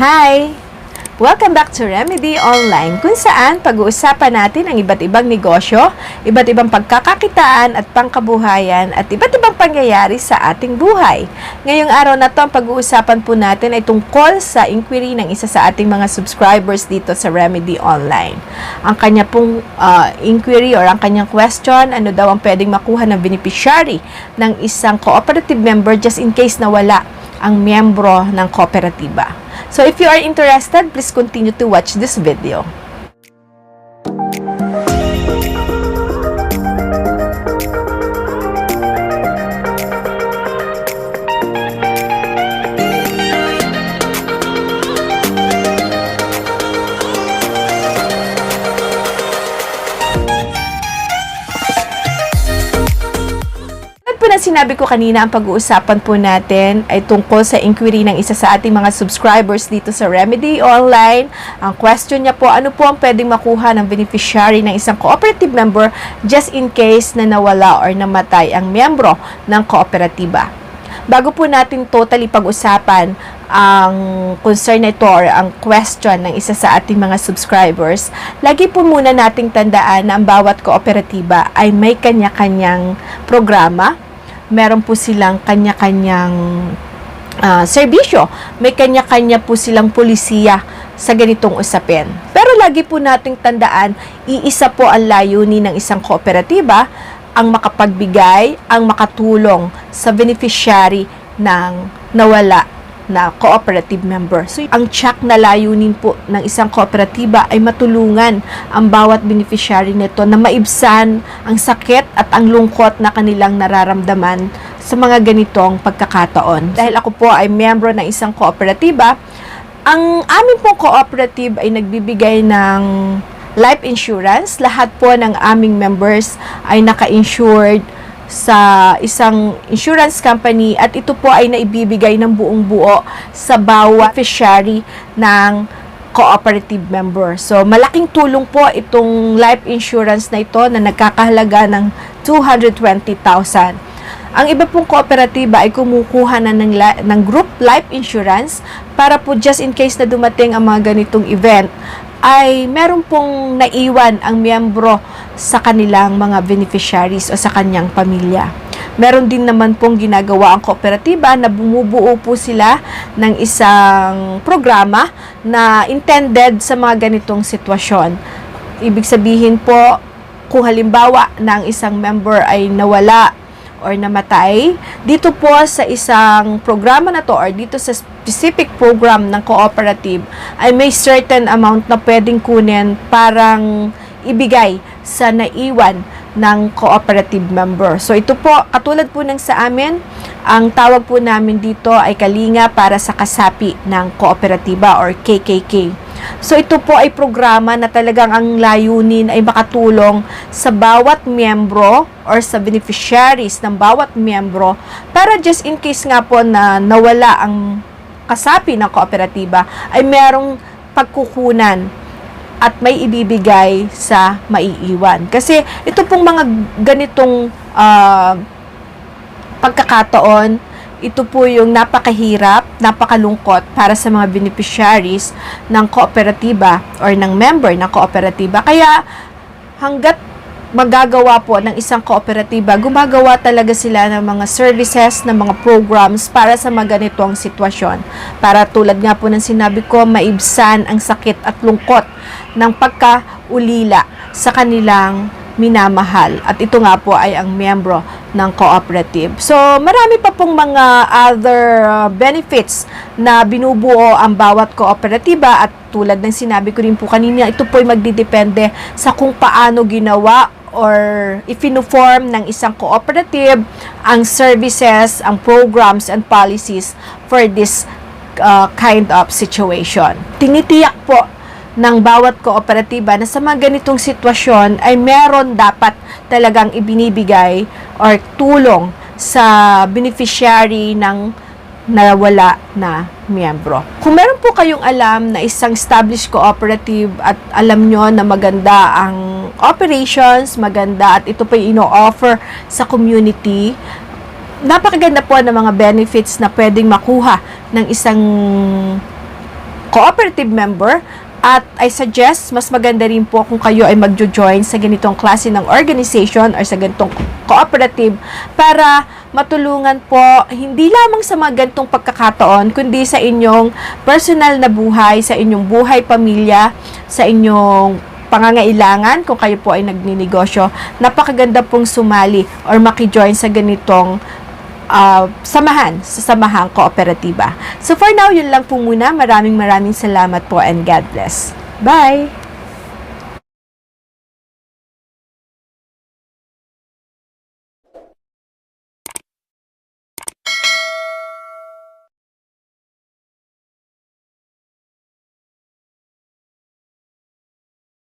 Hi! Welcome back to Remedy Online kung saan pag-uusapan natin ang iba't ibang negosyo, iba't ibang pagkakakitaan at pangkabuhayan at iba't ibang pangyayari sa ating buhay. Ngayong araw na to, ang pag-uusapan po natin ay tungkol sa inquiry ng isa sa ating mga subscribers dito sa Remedy Online. Ang kanya pong uh, inquiry or ang kanyang question, ano daw ang pwedeng makuha ng beneficiary ng isang cooperative member just in case na wala ang miyembro ng kooperatiba. So if you are interested, please continue to watch this video. Po na sinabi ko kanina, ang pag-uusapan po natin ay tungkol sa inquiry ng isa sa ating mga subscribers dito sa Remedy Online. Ang question niya po, ano po ang pwedeng makuha ng beneficiary ng isang cooperative member just in case na nawala or namatay ang miyembro ng kooperatiba. Bago po natin totally pag-usapan ang concern na ito or ang question ng isa sa ating mga subscribers, lagi po muna nating tandaan na ang bawat kooperatiba ay may kanya-kanyang programa. Meron po silang kanya-kanyang ah, serbisyo. May kanya-kanya po silang polisiya sa ganitong usapin. Pero lagi po nating tandaan, iisa po ang layunin ng isang kooperatiba ang makapagbigay, ang makatulong sa beneficiary ng nawala na cooperative member. So, ang check na layunin po ng isang kooperatiba ay matulungan ang bawat beneficiary nito na maibsan ang sakit at ang lungkot na kanilang nararamdaman sa mga ganitong pagkakataon. Dahil ako po ay miyembro ng isang kooperatiba, ang amin pong cooperative ay nagbibigay ng life insurance. Lahat po ng aming members ay naka-insured sa isang insurance company at ito po ay naibibigay ng buong buo sa bawat beneficiary ng cooperative member. So, malaking tulong po itong life insurance na ito na nagkakahalaga ng 220,000. Ang iba pong kooperatiba ay kumukuha na ng, ng group life insurance para po just in case na dumating ang mga ganitong event ay meron pong naiwan ang miyembro sa kanilang mga beneficiaries o sa kanyang pamilya. Meron din naman pong ginagawa ang kooperatiba na bumubuo po sila ng isang programa na intended sa mga ganitong sitwasyon. Ibig sabihin po, kung halimbawa na ang isang member ay nawala or namatay, dito po sa isang programa na to or dito sa specific program ng cooperative ay may certain amount na pwedeng kunin parang ibigay sa naiwan ng cooperative member. So ito po, katulad po ng sa amin, ang tawag po namin dito ay kalinga para sa kasapi ng kooperatiba or KKK. So ito po ay programa na talagang ang layunin ay makatulong sa bawat miyembro or sa beneficiaries ng bawat miyembro para just in case nga po na nawala ang kasapi ng kooperatiba ay merong pagkukunan at may ibibigay sa maiiwan. Kasi ito pong mga ganitong ah, pagkakataon, ito po yung napakahirap, napakalungkot para sa mga beneficiaries ng kooperatiba or ng member ng kooperatiba. Kaya hanggat magagawa po ng isang kooperatiba, gumagawa talaga sila ng mga services, ng mga programs para sa mga ganitong sitwasyon. Para tulad nga po ng sinabi ko, maibsan ang sakit at lungkot ng pagkaulila sa kanilang minamahal. At ito nga po ay ang miyembro ng cooperative. So, marami pa pong mga other uh, benefits na binubuo ang bawat kooperatiba at tulad ng sinabi ko rin po kanina, ito po ay magdidepende sa kung paano ginawa or ifinoform ng isang cooperative ang services, ang programs and policies for this uh, kind of situation. Tinitiyak po ng bawat kooperatiba na sa mga ganitong sitwasyon ay meron dapat talagang ibinibigay or tulong sa beneficiary ng nawala na miyembro. Kung meron po kayong alam na isang established cooperative at alam nyo na maganda ang operations, maganda at ito po yung ino-offer sa community, napakaganda po ng mga benefits na pwedeng makuha ng isang cooperative member at I suggest, mas maganda rin po kung kayo ay magjo-join sa ganitong klase ng organization or sa ganitong cooperative para matulungan po hindi lamang sa mga ganitong pagkakataon, kundi sa inyong personal na buhay, sa inyong buhay pamilya, sa inyong pangangailangan kung kayo po ay nagninegosyo. Napakaganda pong sumali or makijoin sa ganitong uh, samahan sa samahang kooperatiba. So for now, yun lang po muna. Maraming maraming salamat po and God bless. Bye!